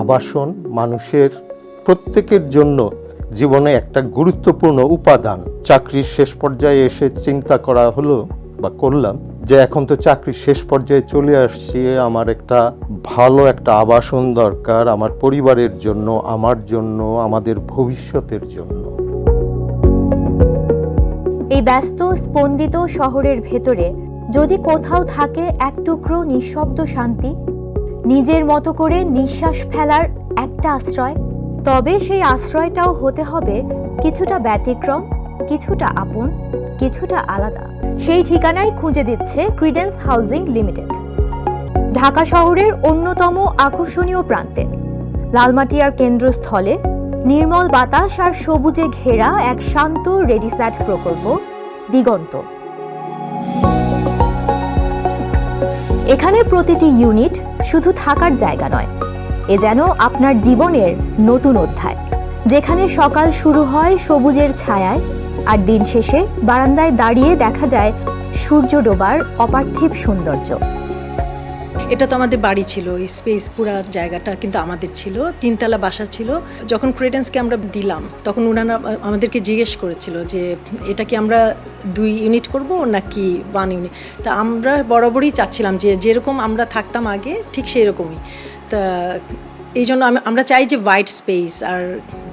আবাসন মানুষের প্রত্যেকের জন্য জীবনে একটা গুরুত্বপূর্ণ উপাদান। চাকরির শেষ পর্যায়ে এসে চিন্তা করা হলো বা করলাম যে এখন তো চাকরির শেষ পর্যায়ে চলে আসছি, আমার একটা ভালো একটা আবাসন দরকার আমার পরিবারের জন্য, আমার জন্য, আমাদের ভবিষ্যতের জন্য। এই ব্যস্ত, স্পন্দিত শহরের ভেতরে যদি কোথাও থাকে এক টুকরো নিঃশব্দ শান্তি নিজের মতো করে নিঃশ্বাস ফেলার একটা আশ্রয়। তবে সেই আশ্রয়টাও হতে হবে কিছুটা ব্যতিক্রম, কিছুটা আপন, কিছুটা আলাদা। সেই ঠিকানায় খুঁজে দিচ্ছে ক্রিডেন্স হাউজিং লিমিটেড ঢাকা শহরের অন্যতম আকর্ষণীয় প্রান্তে। লালমাটিয়ার কেন্দ্রস্থলে নির্মল বাতাস আর সবুজে ঘেরা এক শান্ত রেডি ফ্ল্যাট প্রকল্প দিগন্ত। এখানে প্রতিটি ইউনিট শুধু থাকার জায়গা নয়, এ যেন আপনার জীবনের নতুন অধ্যায়। যেখানে সকাল শুরু হয় সবুজের ছায়ায়, আর দিন শেষে বারান্দায় দাঁড়িয়ে দেখা যায় সূর্য ডোবার অপার্থিব সৌন্দর্য। এটা তো আমাদের বাড়ি ছিল, এই স্পেস পুরা জায়গাটা কিন্তু আমাদের ছিল, তিনতলা বাসা ছিল। যখন ক্রেডেন্সকে আমরা দিলাম, তখন ওনারা আমাদেরকে জিজ্ঞেস করেছিল যে, এটা কি আমরা দুই ইউনিট করব নাকি ওয়ান ইউনিট তা আমরা বরাবরই চাচ্ছিলাম যে, যেরকম আমরা থাকতাম আগে, ঠিক সেই রকমই তা এই জন্য আমরা চাই যে হোয়াইট স্পেস আর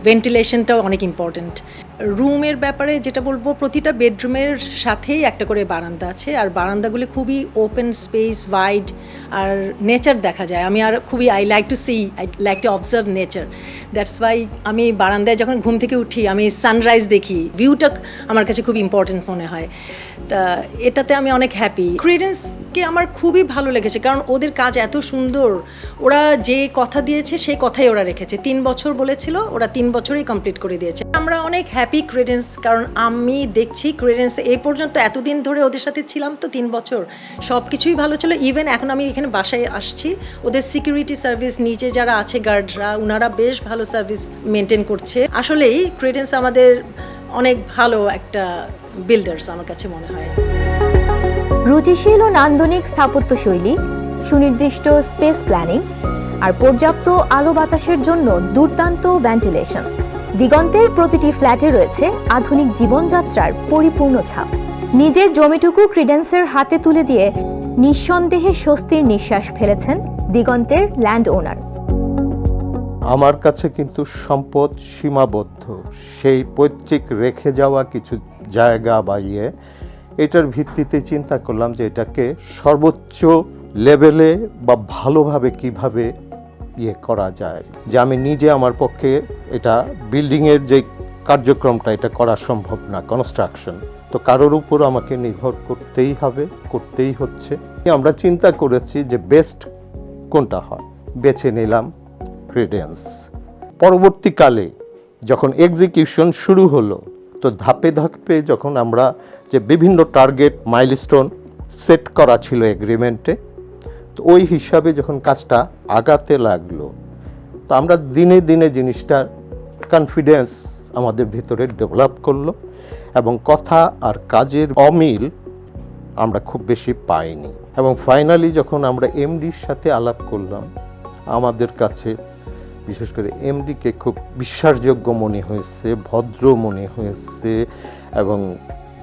ভেন্টিলেশনটাও অনেক ইম্পর্ট্যান্ট রুমের ব্যাপারে যেটা বলব, প্রতিটা বেডরুমের সাথেই একটা করে বারান্দা আছে। আর বারান্দাগুলি খুবই ওপেন স্পেস ওয়াইড আর নেচার দেখা যায়। আমি আর খুবই I like to see I like to observe nature that's why আমি বারান্দায় যখন ঘুম থেকে উঠি, আমি সানরাইজ দেখি। ভিউটা আমার কাছে খুব ইম্পর্টেন্ট মনে হয়। তা এটাতে আমি অনেক হ্যাপি ক্রিডেন্সকে আমার খুবই ভালো লেগেছে, কারণ ওদের কাজ এত সুন্দর। ওরা যে কথা দিয়েছে সেই কথাই ওরা রেখেছে। তিন বছর বলেছিল, ওরা তিন বছরই কমপ্লিট করে দিয়েছে। আমরা অনেক হ্যাপি ক্রেডেন্স কারণ আমি দেখছি ক্রেডেন্স এই পর্যন্ত এতদিন ধরে ওদের সাথে ছিলাম তো তিন বছর। সব কিছুই ভালো ছিল। ইভেন এখন আমি এখানে বাসায় আসছি। ওদের সিকিউরিটি সার্ভিস নিচে যারা আছে গার্ডরা ওনারা বেশ ভালো সার্ভিস মেনটেন করছে। আসলেই ক্রেডেন্স আমাদের অনেক ভালো একটা বিল্ডার্স আমার কাছে মনে হয়। রুচিশীল ও নান্দনিক স্থাপত্যশৈলী সুনির্দিষ্ট স্পেস প্ল্যানিং আর পর্যাপ্ত আলো বাতাসের জন্য দুর্দান্ত ভেন্টিলেশন দিগন্তের প্রতিটি ফ্ল্যাটে রয়েছে আধুনিক জীবনযাত্রার পরিপূর্ণ ছাপ। নিজের জমিটুকু ক্রিডেন্সের হাতে তুলে দিয়ে নিঃসন্দেহে স্বস্তির নিঃশ্বাস ফেলেছেন দিগন্তের ল্যান্ড ওনার আমার কাছে কিন্তু সম্পদ সীমাবদ্ধ। সেই পৈতৃক রেখে যাওয়া কিছু জায়গা বা ইয়ে এটার ভিত্তিতে চিন্তা করলাম যে এটাকে সর্বোচ্চ লেভেলে বা ভালোভাবে কীভাবে ইয়ে করা যায়, যে আমি নিজে আমার পক্ষে এটা বিল্ডিংয়ের যে কার্যক্রমটা, এটা করা সম্ভব না কনস্ট্রাকশন তো কারোর উপর আমাকে নির্ভর করতেই হবে, করতেই হচ্ছে। আমরা চিন্তা করেছি যে বেস্ট কোনটা হয়? বেছে নিলাম ক্রেডেন্স পরবর্তীকালে যখন এক্সিকিউশন শুরু হলো, তো ধাপে ধাপে যখন আমরা যে বিভিন্ন টার্গেট মাইলস্টোন সেট করা ছিল এগ্রিমেন্টে তো ওই হিসাবে যখন কাজটা আগাতে লাগল, তো আমরা দিনে দিনে জিনিসটার কনফিডেন্স আমাদের ভিতরে ডেভেলপ করল এবং কথা আর কাজের অমিল আমরা খুব বেশি পাইনি। এবং ফাইনালি যখন আমরা এমডির সাথে আলাপ করলাম, আমাদের কাছে বিশেষ করে এমডিকে খুব বিশ্বাসযোগ্য মনে হয়েছে, ভদ্র মনে হয়েছে এবং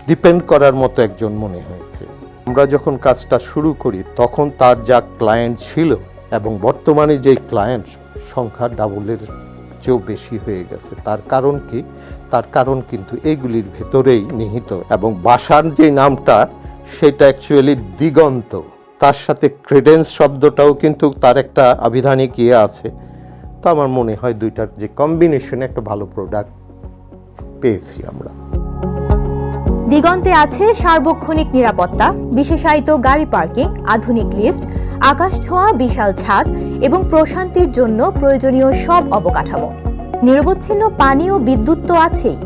ডিপেন্ড করার মতো একজন মনে হয়েছে। আমরা যখন কাজটা শুরু করি, তখন তার যা ক্লায়েন্ট ছিল এবং বর্তমানে যে ক্লায়েন্ট সংখ্যা ডাবলের চেয়েও বেশি হয়ে গেছে। তার কারণ কি? তার কারণ কিন্তু এগুলির ভেতরেই নিহিত এবং বাসার যে নামটা, সেটা অ্যাকচুয়ালি দিগন্ত। তার সাথে ক্রেডেন্স শব্দটাও কিন্তু তার একটা আবিধানিক ইয়ে আছে। তো আমার মনে হয় দুইটার যে কম্বিনেশনে একটা ভালো প্রোডাক্ট পেয়েছি আমরা। দিগন্তে আছে সার্বক্ষণিক নিরাপত্তা, বিশেষায়িত গাড়ি পার্কিং, আধুনিক লিফট, আকাশ ছোঁয়া, বিশাল ছাদ এবং প্রশান্তির জন্য প্রয়োজনীয় সব অবকাঠামো। নিরবচ্ছিন্ন পানি ও বিদ্যুৎ তো আছেই।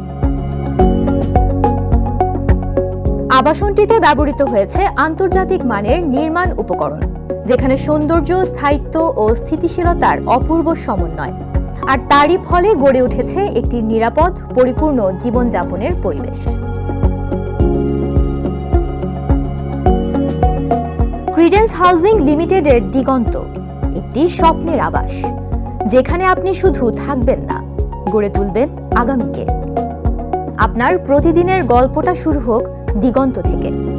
আবাসনটিতে ব্যবহৃত হয়েছে আন্তর্জাতিক মানের নির্মাণ উপকরণ, যেখানে সৌন্দর্য, স্থায়িত্ব ও স্থিতিশীলতার অপূর্ব সমন্বয়। আর তারই ফলে গড়ে উঠেছে একটি নিরাপদ, পরিপূর্ণ জীবনযাপনের পরিবেশ। ক্রিডেন্স হাউজিং লিমিটেডের দিগন্ত, একটি স্বপ্নের আবাস, যেখানে আপনি শুধু থাকবেন না, গড়ে তুলবেন আগামীকে। আপনার প্রতিদিনের গল্পটা শুরু হোক দিগন্ত থেকে।